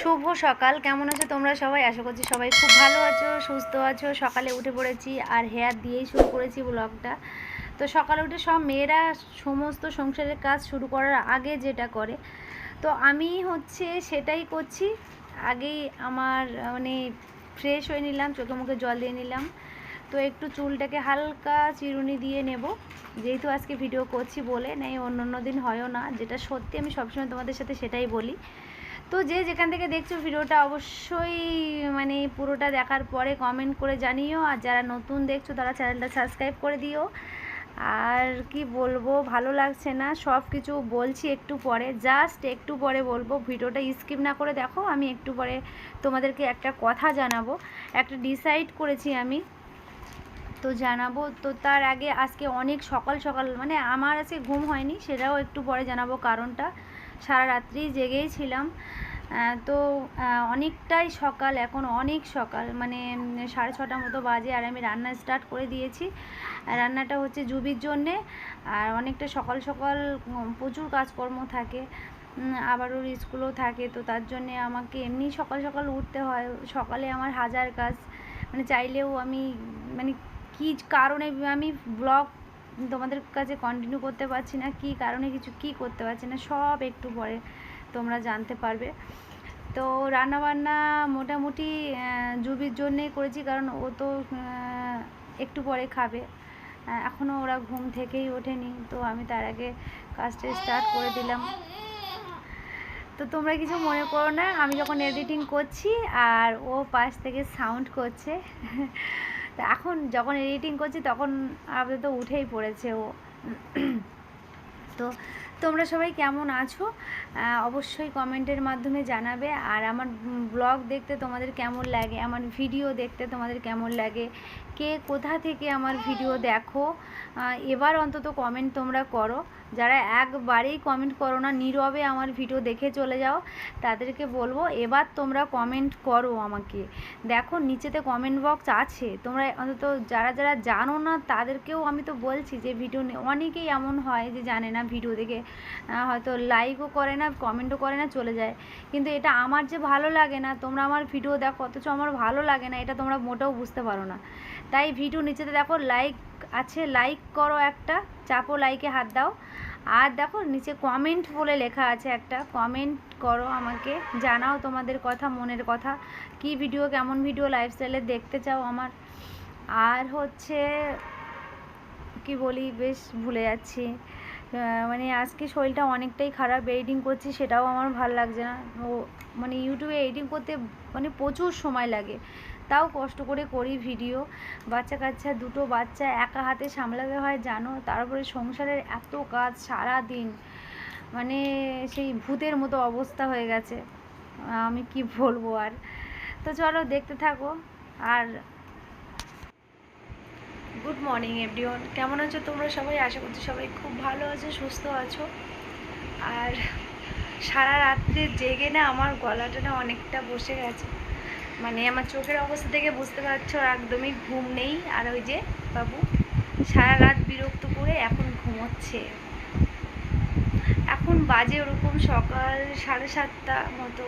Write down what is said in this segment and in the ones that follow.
শুভ সকাল। কেমন আছো তোমরা সবাই? আশা করছি সবাই খুব ভালো আছো, সুস্থ আছো। সকালে উঠে পড়েছি আর হেয়ার দিয়েই শুরু করেছি ব্লগটা তো সকালে উঠে সব মেয়েরা সমস্ত সংসারের কাজ শুরু করার আগে যেটা করে, তো আমি হচ্ছে সেটাই করছি। আগেই আমার মানে ফ্রেশ হয়ে নিলাম, চোখে মুখে জল দিয়ে নিলাম। তো একটু চুলটাকে হালকা চিরুনি দিয়ে নেব। যেহেতু আজকে ভিডিও করছি বলে, নেই অন্য অন্য দিন হয়ও না। যেটা সত্যি আমি সবসময় তোমাদের সাথে সেটাই বলি। তো যে যেখান থেকে দেখছ ভিডিওটা অবশ্যই মানে পুরোটা দেখার পরে কমেন্ট করে জানিও। আর যারা নতুন দেখছ, তারা চ্যানেলটা সাবস্ক্রাইব করে দিও। আর কি বলব, ভালো লাগছে না সব কিছু বলছি একটু পরে। জাস্ট একটু পরে বলব, ভিডিওটা স্কিপ না করে দেখো, আমি একটু পরে তোমাদেরকে একটা কথা জানাব। একটা ডিসাইড করেছি আমি। তো জানাব, তো তার আগে আজকে অনেক সকাল সকাল মানে আমার আজকে ঘুম হয়নি, সেটাও একটু পরে জানাব কারণটা। সারা রাত্রি জেগেই ছিলাম। তো অনেকটাই সকাল, এখন অনেক সকাল মানে সাড়ে ছটার মতো বাজে, আর আমি রান্না স্টার্ট করে দিয়েছি। রান্নাটা হচ্ছে জুবির জন্যে, আর অনেকটা সকাল সকাল প্রচুর কাজকর্ম থাকে আবার ওর স্কুলও থাকে, তো তার জন্যে আমাকে এমনি সকাল সকাল উঠতে হয়। সকালে আমার হাজার কাজ মানে চাইলেও আমি মানে কী কারণে আমি ব্লগ তোমাদের কাছে কন্টিনিউ করতে পারছি না, কী কারণে কিছু, কী করতে পারছি না, সব একটু পরে। তোমরা জানতে পারবে। তো রান্নাবান্না মোটামুটি জুবির জন্যেই করেছি, কারণ ও তো একটু পরে খাবে। এখনও ওরা ঘুম থেকেই ওঠেনি, তো আমি তার আগে কাজটা স্টার্ট করে দিলাম। তো তোমরা কিছু মনে করো না, আমি যখন এডিটিং করছি আর ও পাশ থেকে সাউন্ড করছে এখন যখন এডিটিং করছি তখন আপাতত উঠেই পড়েছে ও। তো তোমরা সবাই কেমন আছো? অবশ্যই কমেন্টের মাধ্যমে জানাবে। আর আমার ব্লগ দেখতে তোমাদের কেমন লাগে? আমার ভিডিও দেখতে তোমাদের কেমন লাগে? কে কোথা থেকে আমার ভিডিও দেখো? এবার অন্তত কমেন্ট তোমরা করো। যারা একবারেই কমেন্ট করো না, নীরবে আমার ভিডিও দেখে চলে যাও, তাদেরকে বলব, এবার তোমরা কমেন্ট করো আমাকে। দেখো, নিচেতে কমেন্ট বক্স আছে। তোমরা অন্তত যারা যারা জানো না, তাদেরকেও আমি তো বলছি যে ভিডিও অনেকেই এমন হয় যে, জানে না ভিডিও দেখে। হয়তো লাইকও করে না কমেন্টও করে না, চলে যায়। কিন্তু এটা আমার যে ভালো লাগে না, তোমরা আমার ভিডিও দেখো, অথচ আমার ভালো লাগে না, এটা তোমরা মোটেও বুঝতে পারো না। তাই ভিডিও নিচেতে দেখো লাইক আছে লাইক করো একটা, চাপো লাইকে হাত দাও। আর দেখো, নিচে কমেন্ট বলে লেখা আছে একটা কমেন্ট করো আমাকে, জানাও তোমাদের কথা, মনের কথা, কি ভিডিও কেমন ভিডিও লাইফস্টাইলে দেখতে চাও আমার। আর হচ্ছে, কি বলি, বেশ ভুলে যাচ্ছি। মানে আজকে শরীরটা অনেকটাই খারাপ, এডিটিং করছি সেটাও আমার ভালো লাগছে না। ও মানে ইউটিউবে এডিটিং করতে মানে প্রচুর সময় লাগে। তাও কষ্ট করে করি ভিডিও। বাচ্চা কাচ্চা দুটো বাচ্চা একা হাতে সামলাতে হয়, জানো? তারপরে সংসারের এত কাজ সারা দিন মানে সেই ভূতের মতো অবস্থা হয়ে গেছে। আমি কি বলব আর? তো চলো দেখতে থাকো। আর গুড মর্নিং এভরিওয়ান কেমন আছো তোমরা সবাই? আশা করছি সবাই খুব ভালো আছো, সুস্থ আছো। আর সারা রাত্রে জেগে না আমার গলাটা না অনেকটা বসে গেছে। মানে আমার চোখের অবস্থা থেকে বুঝতে পারছ, একদমই ঘুম নেই। আর ওই যে বাবু, সারা রাত বিরক্ত করে এখন ঘুমোচ্ছে। এখন বাজে ওরকম সকাল সাড়ে সাতটা মতো।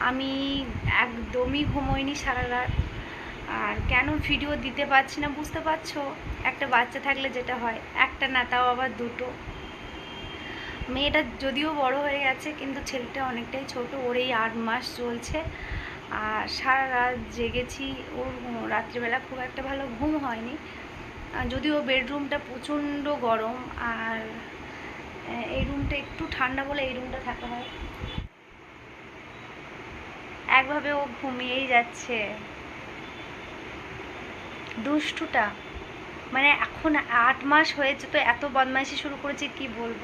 আমি একদমই ঘুমোইনি সারা রাত। আর কেন ভিডিও দিতে পারছি না বুঝতে পারছ? একটা বাচ্চা থাকলে যেটা হয়, একটা না, তাও আবার দুটো। মেয়েটা যদিও বড় হয়ে গেছে, কিন্তু ছেলেটা অনেকটাই ছোট, ওর এই আট মাস চলছে। আর সারা রাত জেগেছি, ওর রাত্রিবেলা খুব একটা ভালো ঘুম হয়নি। যদিও বেডরুমটা প্রচণ্ড গরম, আর এই রুমটা একটু ঠান্ডা বলে এই রুমটা থাকা হয়। একভাবে ও ঘুমিয়েই যাচ্ছে। দুষ্টুটা। মানে এখন আট মাস হয়েছে তো এত বদমাইশি শুরু করেছে, কি বলব?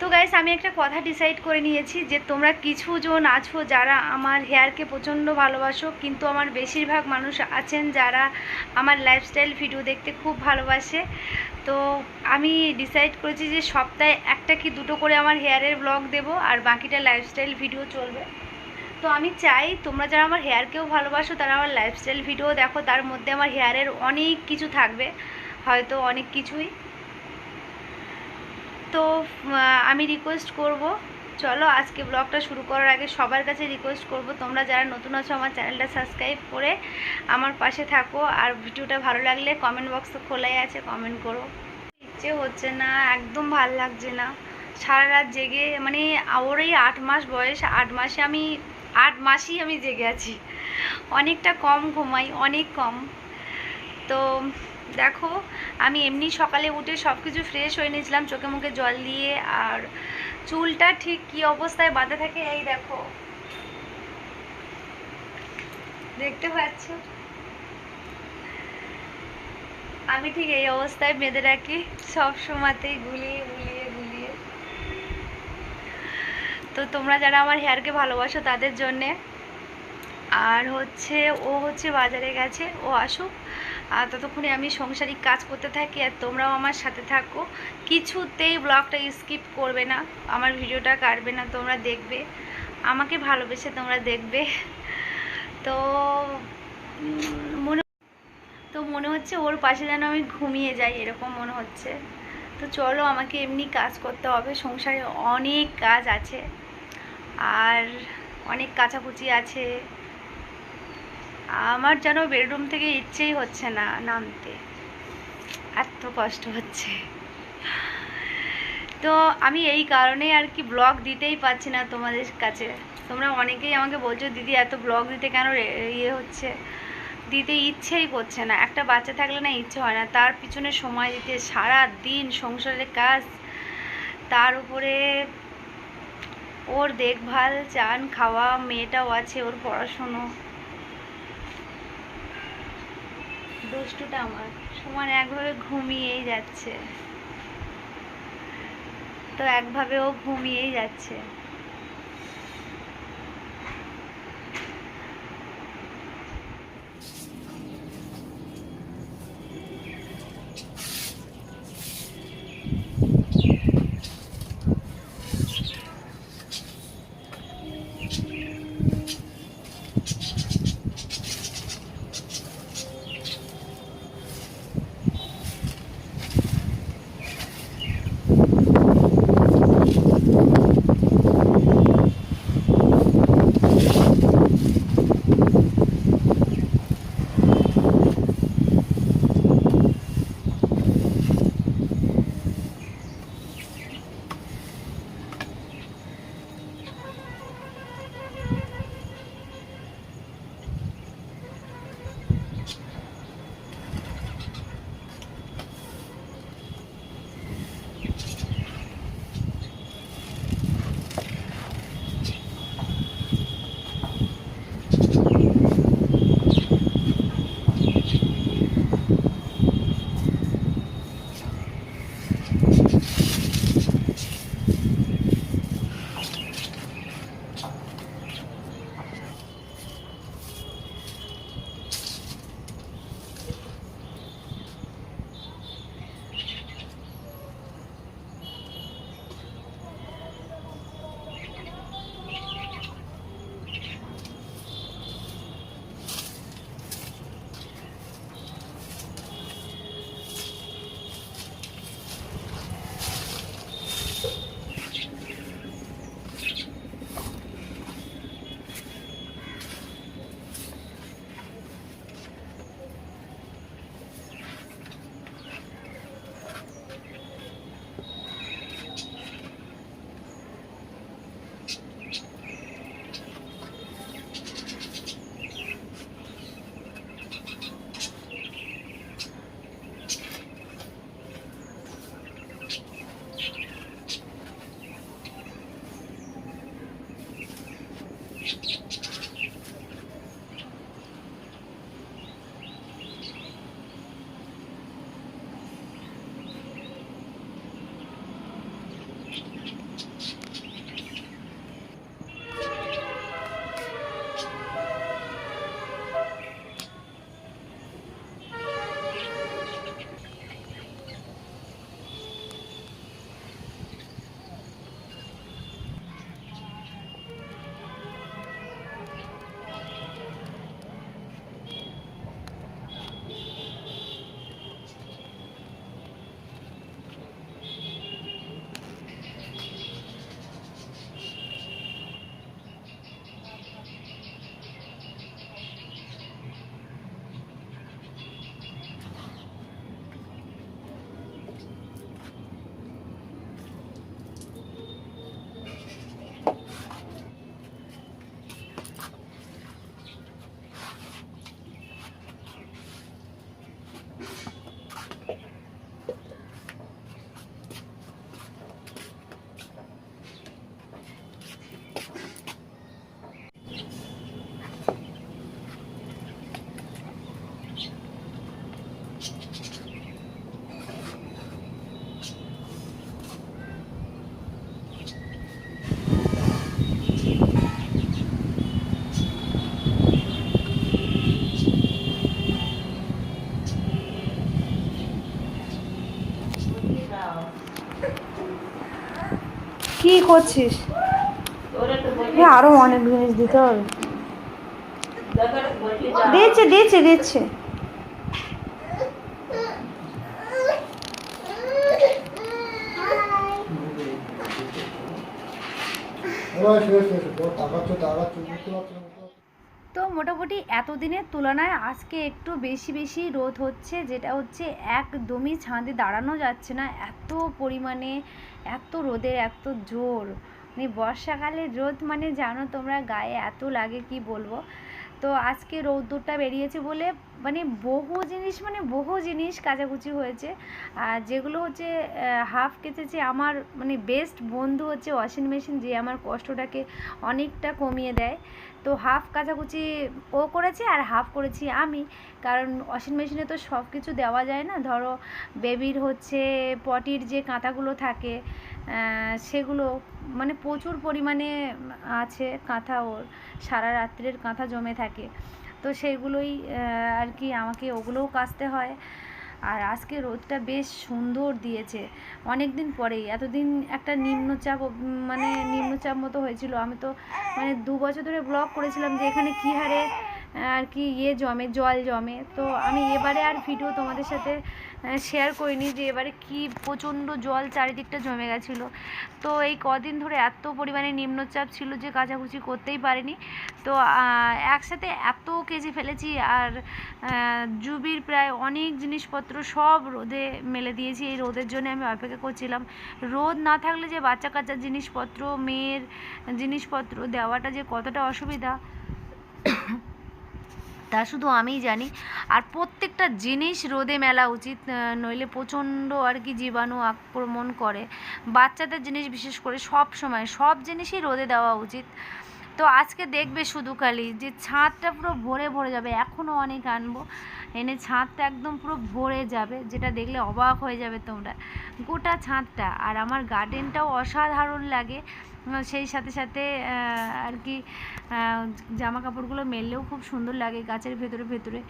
তো গাইস আমি একটা কথা ডিসাইড করে নিয়েছি যে তোমরা কিছু জন আছো যারা আমার হেয়ারকে প্রচণ্ড ভালোবাসো, কিন্তু আমার বেশিরভাগ মানুষ আছেন যারা আমার লাইফস্টাইল ভিডিও দেখতে খুব ভালোবাসে। তো আমি ডিসাইড করেছি যে সপ্তাহে একটা কি দুটো করে আমার হেয়ারের ব্লগ দেবো আর বাকিটা লাইফস্টাইল ভিডিও চলবে। তো আমি চাই তোমরা যারা আমার হেয়ারকেও ভালোবাসো, তারা আমার লাইফস্টাইল ভিডিও দেখো, তার মধ্যে আমার হেয়ারের অনেক কিছু থাকবে, হয়তো অনেক কিছুই। তো আমি রিকোয়েস্ট করব, চলো আজকে ব্লগটা শুরু করার আগে সবার কাছে রিকোয়েস্ট করব, তোমরা যারা নতুন আছো আমার চ্যানেলটা সাবস্ক্রাইব করে আমার পাশে থাকো, আর ভিডিওটা ভালো লাগলে কমেন্ট বক্স খোলাই আছে কমেন্ট করো। ইচ্ছে হচ্ছে না, একদম ভালো লাগছে না। সারা রাত জেগে মানে ওর এই আট মাস বয়স, আট মাসে আমি আট মাসই আমি জেগে আছি। অনেকটা কম ঘুমাই, অনেক কম। তো দেখো, আমি এমনি সকালে উঠে সব কিছু ফ্রেশ হয়ে নিয়েছিলাম, চোখে মুখে জল দিয়ে, আর চুলটা ঠিক কি অবস্থায় বাঁধা থাকে এই দেখো। দেখতে পাচ্ছ? আমি ঠিক এই অবস্থায় বেঁধে রাখি, সব সময়তেই গুলিয়ে গুলিয়ে। তো তোমরা যারা আমার হেয়ারকে ভালোবাসো তাদের জন্যে। আর হচ্ছে, ও হচ্ছে বাজারে গেছে, ও আসুক। আর ততক্ষণে আমি সংসারিক কাজ করতে থাকি আর তোমরাও আমার সাথে থাকো। কিছুতেই ব্লগটা স্কিপ করবে না, আমার ভিডিওটা কাটবে না, তোমরা দেখবে। আমাকে ভালোবেসে তোমরা দেখবে। তো মনে তো মনে হচ্ছে ওর পাশে যেন আমি ঘুমিয়ে যাই, এরকম মনে হচ্ছে। তো চলো, আমাকে এমনি কাজ করতে হবে। সংসারে অনেক কাজ আছে। আর অনেক কাচাকুচি আছে। আমার যেন বেডরুম থেকে ইচ্ছেই হচ্ছে না নামতে। এত কষ্ট হচ্ছে। তো আমি এই কারণে আর কি ব্লগ দিতেই পারছি না তোমাদের কাছে। তোমরা অনেকেই আমাকে বলছো, দিদি, এত ব্লগ দিতে কেন ইয়ে হচ্ছে? দিতে ইচ্ছেই করছে না। একটা বাচ্চা থাকলে না ইচ্ছে হয় না। তার পিছনে সময় দিতে সারা দিন সংসারের কাজ, তার উপরে ওর দেখভাল, চান খাওয়া, মেয়েটাও আছে, ওর পড়াশুনো। দুষ্টুটা আমার। সমান একভাবে ঘুমিয়েই যাচ্ছে। তো একভাবে ও ঘুমিয়েই যাচ্ছে। করছিস? আরও অনেক জিনিস দিতে হবে। দিচ্ছে দিচ্ছে দিচ্ছে। এবার তো মোটামুটি এতদিনের তুলনায় আজকে একটু বেশি বেশি রোদ হচ্ছে, যেটা হচ্ছে একদমই ছাদে দাঁড়ানো যাচ্ছে না। এত পরিমাণে, এত রোদের এত জোর। মানে বর্ষাকালে রোদ মানে জানো তোমরা গায়ে এত লাগে, কি বলব? তো আজকে রৌদ্রটা বেরিয়েছে বলে মানে বহু জিনিস মানে বহু জিনিস কাচাকুচি হয়েছে। আর যেগুলো হচ্ছে হাফ কেচেছে আমার মানে বেস্ট বন্ধু হচ্ছে ওয়াশিং মেশিন যে আমার কষ্টটাকে অনেকটা কমিয়ে দেয়। তো হাফ কাচাকুচি ও করেছে আর হাফ করেছি আমি। কারণ ওয়াশিং মেশিনে তো সব কিছু দেওয়া যায় না। ধরো বেবির হচ্ছে পটির যে কাঁথাগুলো থাকে সেগুলো মানে প্রচুর পরিমাণে আছে কাঁথা ওর। সারা রাত্রের কাঁথা জমে থাকে। তো সেগুলোই আর কি আমাকে ওগুলোও কাচতে হয়। আর আজকে রোদটা বেশ সুন্দর দিয়েছে। অনেক দিন পরেই, এতদিন একটা নিম্নচাপ মানে নিম্নচাপ মতো হয়েছিল। আমি তো মানে দু বছর ধরে ব্লগ করেছিলাম যে এখানে কী হারে আর কি ইয়ে জমে, জল জমে। তো আমি এবারে আর ভিডিও তোমাদের সাথে শেয়ার করিনি যে এবারে কি প্রচণ্ড জল চারিদিকটা জমে গেছিল। তো এই কদিন ধরে এত পরিমাণে নিম্নচাপ ছিল যে কাচাকুচি করতেই পারিনি। তো একসাথে এত কেজি ফেলেছি আর জুবির প্রায় অনেক জিনিসপত্র সব রোদে মেলে দিয়েছি। এই রোদের জন্য আমি অপেক্ষা করছিলাম। রোদ না থাকলে যে বাচ্চা কাচ্চার জিনিসপত্র, মেয়ের জিনিসপত্র দেওয়াটা যে কতটা অসুবিধা। তা শুধু আমিই জানি। আর প্রত্যেকটা জিনিস রোদে মেলা উচিত নইলে প্রচণ্ড আর কি জীবাণু আক্রমণ করে। বাচ্চাদের জিনিস বিশেষ করে সব সময়, সব জিনিসই রোদে দেওয়া উচিত। তো আজকে দেখবে শুধু খালি যে ছাদটা পুরো ভরে ভরে যাবে এখনও অনেক আনব। এনে ছাদটা একদম পুরো ভরে যাবে, যেটা দেখলে অবাক হয়ে যাবে তোমরা। গোটা ছাদটা, আর আমার গার্ডেনটাও অসাধারণ লাগে। সেই সাথে সাথে আর কি জামা কাপড়গুলো মেললেও খুব সুন্দর লাগে গাছের ভেতরে ভেতরে।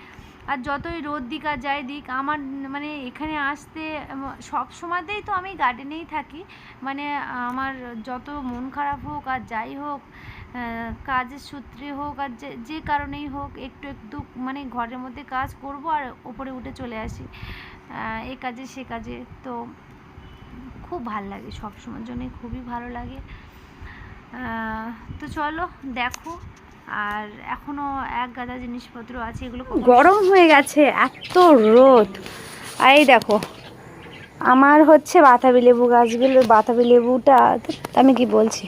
আর যতই রোদ দিক আর যাই দিক, আমার মানে এখানে আসতে সব সময়তেই তো আমি গার্ডেনেই থাকি। মানে আমার যত মন খারাপ হোক আর যাই হোক কাজের সূত্রে হোক আর যে যে কারণেই হোক, একটু একটু মানে ঘরের মধ্যে কাজ করব আর ওপরে উঠে চলে আসি। এ কাজে সে কাজে। তো খুব ভালো লাগে সব সময়ের জন্যে খুবই ভালো লাগে। তো চলো, দেখো। আর এখনও এক গাদা জিনিসপত্র আছে, এগুলো গরম হয়ে গেছে, এত রোদ। এই দেখো, আমার হচ্ছে বাতাবি লেবু গাছগুলো বাতাবি লেবুটা, আমি কি বলছি?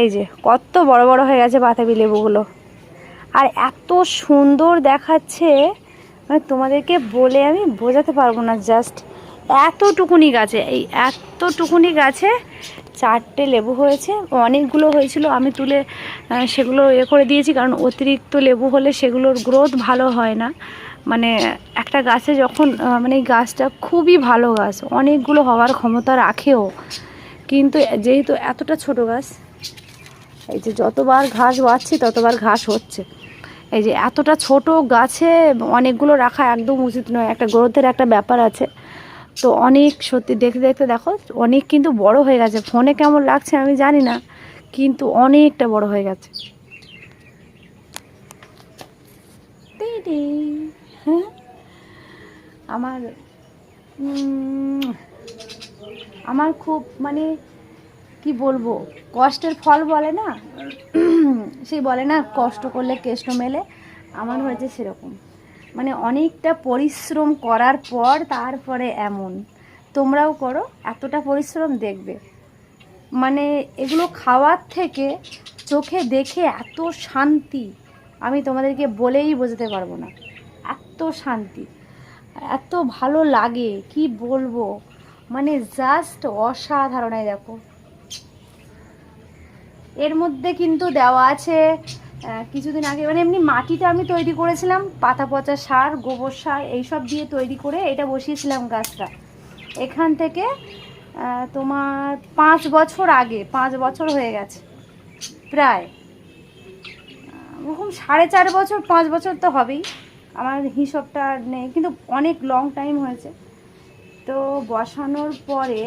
এই যে, কত বড় বড় হয়ে গেছে বাতাবি লেবুগুলো। আর এত সুন্দর দেখাচ্ছে মানে তোমাদেরকে বলে আমি বোঝাতে পারব না জাস্ট এতটুকুনি গাছে, এই এতটুকুনি গাছে চারটে লেবু হয়েছে, অনেকগুলো হয়েছিল, আমি তুলে সেগুলো এ করে দিয়েছি, কারণ অতিরিক্ত লেবু হলে সেগুলোর গ্রোথ ভালো হয় না। মানে একটা গাছে যখন মানে এই গাছটা খুবই ভালো গাছ, অনেকগুলো হওয়ার ক্ষমতা রাখেও। কিন্তু যেহেতু এতটা ছোট গাছ এই যে যতবার ঘাস বাড়ছি ততবার ঘাস হচ্ছে। এই যে এতটা ছোট গাছে অনেকগুলো রাখা একদম উচিত নয় একটা গ্রোথের একটা ব্যাপার আছে। তো অনেক সত্যি দেখতে দেখতে দেখো অনেক কিন্তু বড় হয়ে গেছে। ফোনে কেমন লাগছে আমি জানি না কিন্তু অনেকটা বড় হয়ে গেছে। হ্যাঁ? আমার আমার খুব মানে কি বলব? কষ্টের ফল বলে না? সেই বলে না, কষ্ট করলে কেষ্ট মেলে। আমার হয়েছে সেরকম। মানে অনেকটা পরিশ্রম করার পর তারপরে এমন। তোমরাও করো, এতটা পরিশ্রম দেখবে। মানে এগুলো খাওয়ার থেকে চোখে দেখে এত শান্তি আমি তোমাদেরকে বলেই বোঝাতে পারব না। এত শান্তি। এত ভালো লাগে, কি বলব? মানে জাস্ট অসাধারণ, এই দেখো। এর মধ্যে কিন্তু দেওয়া আছে কিছুদিন আগে মানে এমনি মাটিটা আমি তৈরি করেছিলাম, পাতা পচা সার, গোবর সার, এইসব দিয়ে তৈরি করে এটা বসিয়েছিলাম গাছটা। এখান থেকে তোমার পাঁচ বছর আগে, পাঁচ বছর হয়ে গেছে, প্রায়। ওরকম সাড়ে চার বছর, পাঁচ বছর তো হবেই, আমার হিসাবটা নেই, কিন্তু অনেক লং টাইম হয়েছে। তো বসানোর পরে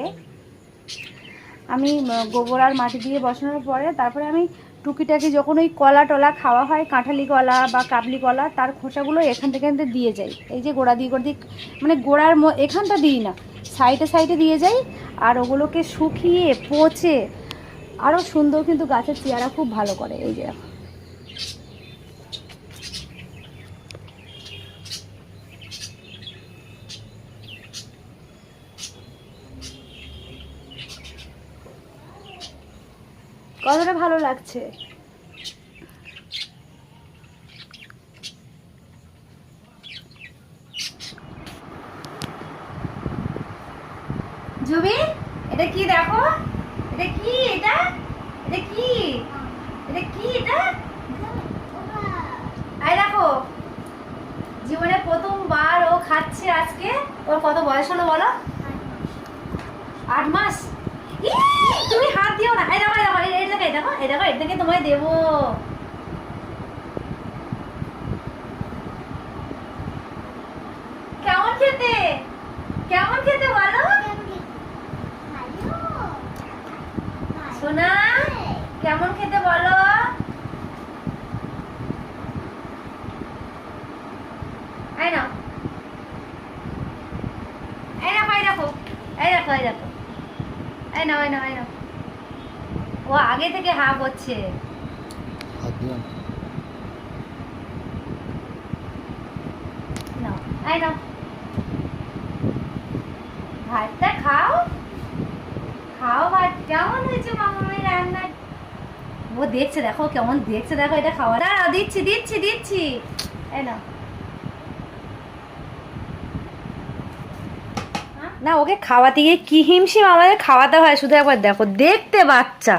আমি গোবর আর মাটি দিয়ে বসানোর পরে তারপরে আমি টুকিটাকি যখন ওই কলা টলা খাওয়া হয়, কাঁঠালি কলা বা কাবলি কলা, তার খোসাগুলো এখান থেকে দিয়ে যাই। এই যে গোড়া দিয়ে গোড়া দিয়ে মানে গোড়ার এখানটা দিই না। সাইডে সাইডে দিয়ে যাই আর ওগুলোকে শুকিয়ে, পচে আরও সুন্দর কিন্তু গাছের চেয়ারা খুব ভালো করে। এই যে কতটা ভালো লাগছে? জুবি এটা কি দেখো? এটা কি এটা? এটা কি? এটা কি এটা? আই দেখো জীবনে প্রথমবার ও খাচ্ছে আজকে। ওর কত বয়স হলো বলো? আট মাস। ই, তুমি হাত দিও না। এই দেখো এই দেখো এই দেখো এই দেখো এই দেখো এটাকে তোমায় দেবো। কেমন খেতে? কেমন খেতে বলো? সোনা কেমন খেতে বলো এই নাও এই দেখো এই দেখো এই দেখো এই দেখো এই নাও এই নাও এই নাও ও আগে থেকে কেমন দেখছে, দেখো এটা খাওয়া। দাঁড়াও, দিচ্ছি দিচ্ছি দিচ্ছি। নাও। না, ওকে খাওয়াতে গিয়ে কি হিমশিম আমাদের খাওয়াতে হয়, শুধু একবার দেখো। দেখতে বাচ্চা।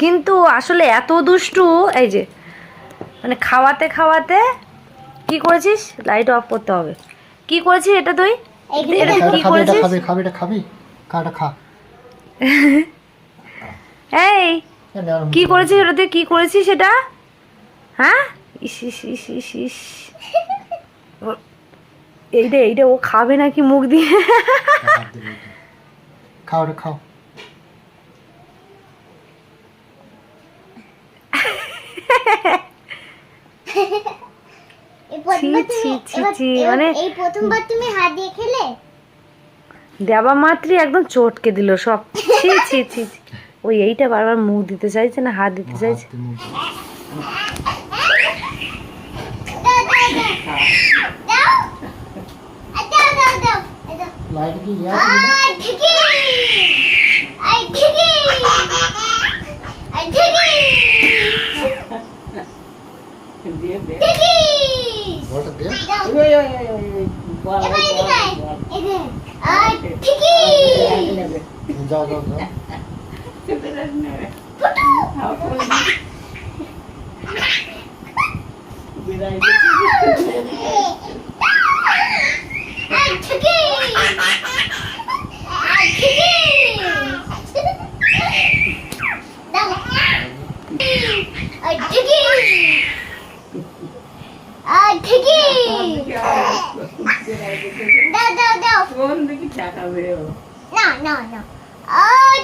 কিন্তু আসলে এত দুষ্টু এই যে মানে খাওয়াতে খাওয়াতে কি করেছিস? লাইট অফ করতে হবে। কি করেছিস এটা তুই? এটা এটা কি করেছিস? খাবি খাবি এটা খাবি? কাটা খা। এই কি করেছিস ওটা তুই? কি করেছিস এটা? হ্যাঁ? ইস ইস ইস ইস ইস। এইটা এইটা ও খাবে নাকি মুখ দিয়ে। খাও খাও এই প্রথমবার ছি, তুমি ছি, এবার- ছি, এবার মানে- এই প্রথমবার তুমি হাত দিয়ে খেলে দেবা মাত্রই একদম চটকে দিল সব ছি ছি ছি। ওই এইটা বারবার মুখ দিতে চাইছে না হাত দিতে চাইছে হাত দিয়ে মুখ দিয়ে। দাও দাও দাও দাও আ, দাও দাও দাও এই দাও লাইট কি ইয়া দিবি না? আই ঠিকই আই ঠিকই আই ঠিকই ঠিকই বলটা দে দাও এবার এদিকে আয়, এই যে আই ঠিকই যাও যাও যাও আই ঠিকই আই ঠিকই দাও আই ঠিকই আই ঠিকই দাও দাও দাও না না না আই